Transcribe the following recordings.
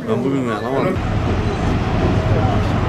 I'm moving around.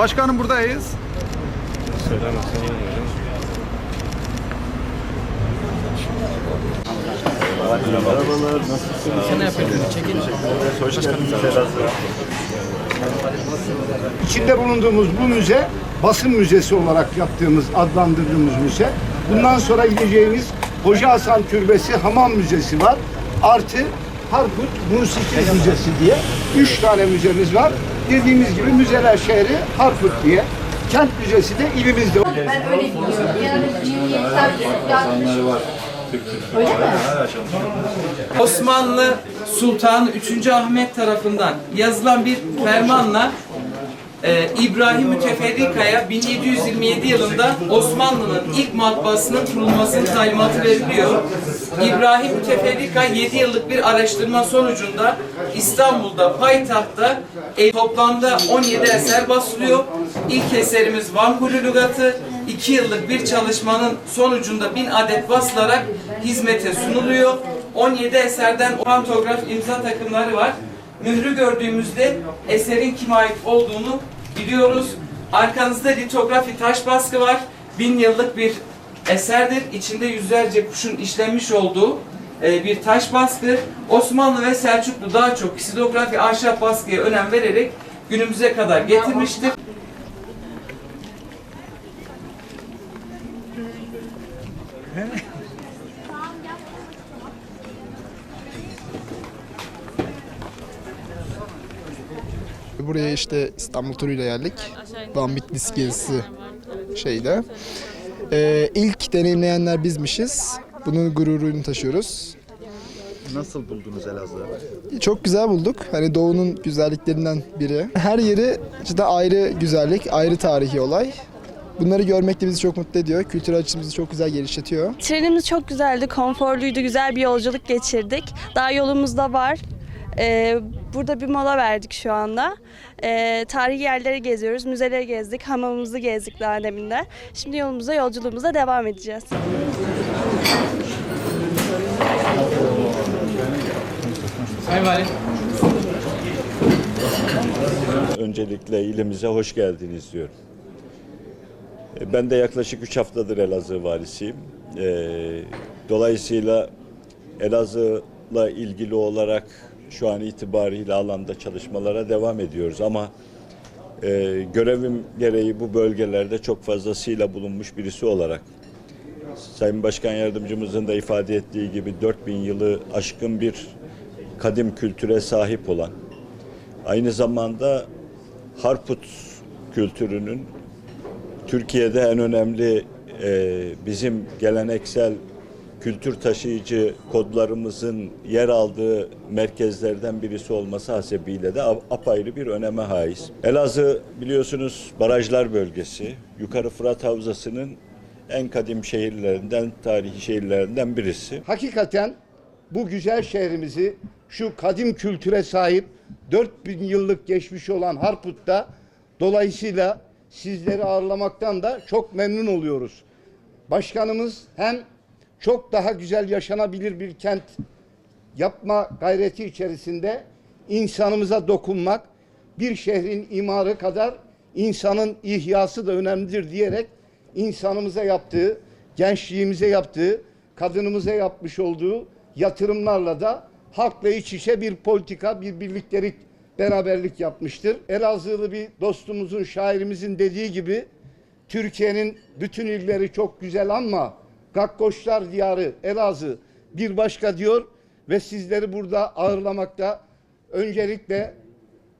Başkanım buradayız. Merhabalar, nasılsınız? Sen ne yapıyorsun? Çekin. Hoş. İçinde bulunduğumuz bu müze basın müzesi olarak yaptığımız, adlandırdığımız müze. Bundan sonra gideceğimiz Hoca Hasan Türbesi Hamam Müzesi var. Artı Harput Musiki Müzesi diye üç tane müzemiz var. Dediğimiz gibi müzeler şehri Harput diye. Kent Müzesi de ilimizde. Ben öyle biliyorum. Yani cinniyetler yapmış. Öyle mi? Osmanlı Sultanı 3. Ahmet tarafından yazılan bir fermanla e, İbrahim Müteferrika'ya 1727 yılında Osmanlı'nın ilk matbaasının kurulmasının talimatı veriliyor. İbrahim Müteferrika 7 yıllık bir araştırma sonucunda İstanbul'da, payitahtta e, toplamda 17 eser basılıyor. İlk eserimiz Van Gölü Lügatı. 2 yıllık bir çalışmanın sonucunda 1000 adet basılarak hizmete sunuluyor. 17 eserden pantograf imza takımları var. Mührü gördüğümüzde eserin kime ait olduğunu biliyoruz. Arkanızda litografi taş baskı var. Bin yıllık bir eserdir. İçinde yüzlerce kuşun işlenmiş olduğu e, bir taş baskı. Osmanlı ve Selçuklu daha çok ksilografi ahşap baskıya önem vererek günümüze kadar getirmiştir. Buraya işte İstanbul turuyla geldik. Van Bitlis gezisi şeyde. Ee, ilk deneyimleyenler bizmişiz. Bunun gururunu taşıyoruz. Nasıl buldunuz Elazığ'ı? Çok güzel bulduk. Hani doğunun güzelliklerinden biri. Her yeri cidden ayrı güzellik, ayrı tarihi olay. Bunları görmek de bizi çok mutlu ediyor. Kültür açımızı çok güzel geliştiriyor. Trenimiz çok güzeldi, konforluydu, güzel bir yolculuk geçirdik. Daha yolumuz da var. Ee, burada bir mola verdik şu anda. Ee, tarihi yerleri geziyoruz, müzeleri gezdik, hamamımızı gezdik daha deminde. Şimdi yolumuza, yolculuğumuza devam edeceğiz. Öncelikle ilimize hoş geldiniz diyorum. E, Ben de yaklaşık 3 haftadır Elazığ valisiyim. E, Dolayısıyla Elazığ'la ilgili olarak şu an itibariyle alanda çalışmalara devam ediyoruz. Ama e, görevim gereği bu bölgelerde çok fazlasıyla bulunmuş birisi olarak Sayın Başkan Yardımcımızın da ifade ettiği gibi 4000 yılı aşkın bir kadim kültüre sahip olan aynı zamanda Harput kültürünün Türkiye'de en önemli e, bizim geleneksel kültür taşıyıcı kodlarımızın yer aldığı merkezlerden birisi olması hasebiyle de apayrı bir öneme haiz. Elazığ biliyorsunuz barajlar bölgesi. Yukarı Fırat Havzası'nın en kadim şehirlerinden, tarihi şehirlerinden birisi. Hakikaten bu güzel şehrimizi şu kadim kültüre sahip 4000 yıllık geçmiş olan Harput'ta dolayısıyla sizleri ağırlamaktan da çok memnun oluyoruz. Başkanımız hem çok daha güzel yaşanabilir bir kent yapma gayreti içerisinde insanımıza dokunmak, bir şehrin imarı kadar insanın ihyası da önemlidir diyerek insanımıza yaptığı, gençliğimize yaptığı, kadınımıza yapmış olduğu yatırımlarla da halkla iç içe bir politika, bir birliktelik, beraberlik yapmıştır. Elazığlı bir dostumuzun, şairimizin dediği gibi Türkiye'nin bütün illeri çok güzel ama Gakkoşlar diyarı Elazığ bir başka diyor ve sizleri burada ağırlamakta öncelikle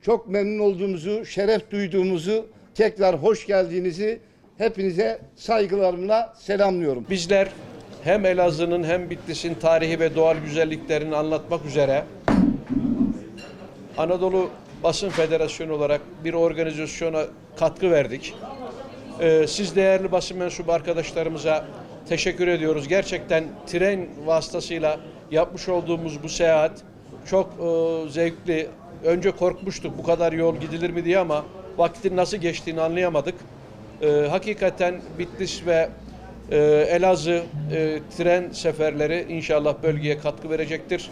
çok memnun olduğumuzu, şeref duyduğumuzu, tekrar hoş geldiğinizi hepinize saygılarımla selamlıyorum. Bizler hem Elazığ'ın hem Bitlis'in tarihi ve doğal güzelliklerini anlatmak üzere Anadolu Basın Federasyonu olarak bir organizasyona katkı verdik. Ee, siz değerli basın mensubu arkadaşlarımıza teşekkür ediyoruz. Gerçekten tren vasıtasıyla yapmış olduğumuz bu seyahat çok e, zevkli. Önce korkmuştuk bu kadar yol gidilir mi diye ama vaktin nasıl geçtiğini anlayamadık. Ee, hakikaten Bitlis ve e, Elazığ e, tren seferleri inşallah bölgeye katkı verecektir.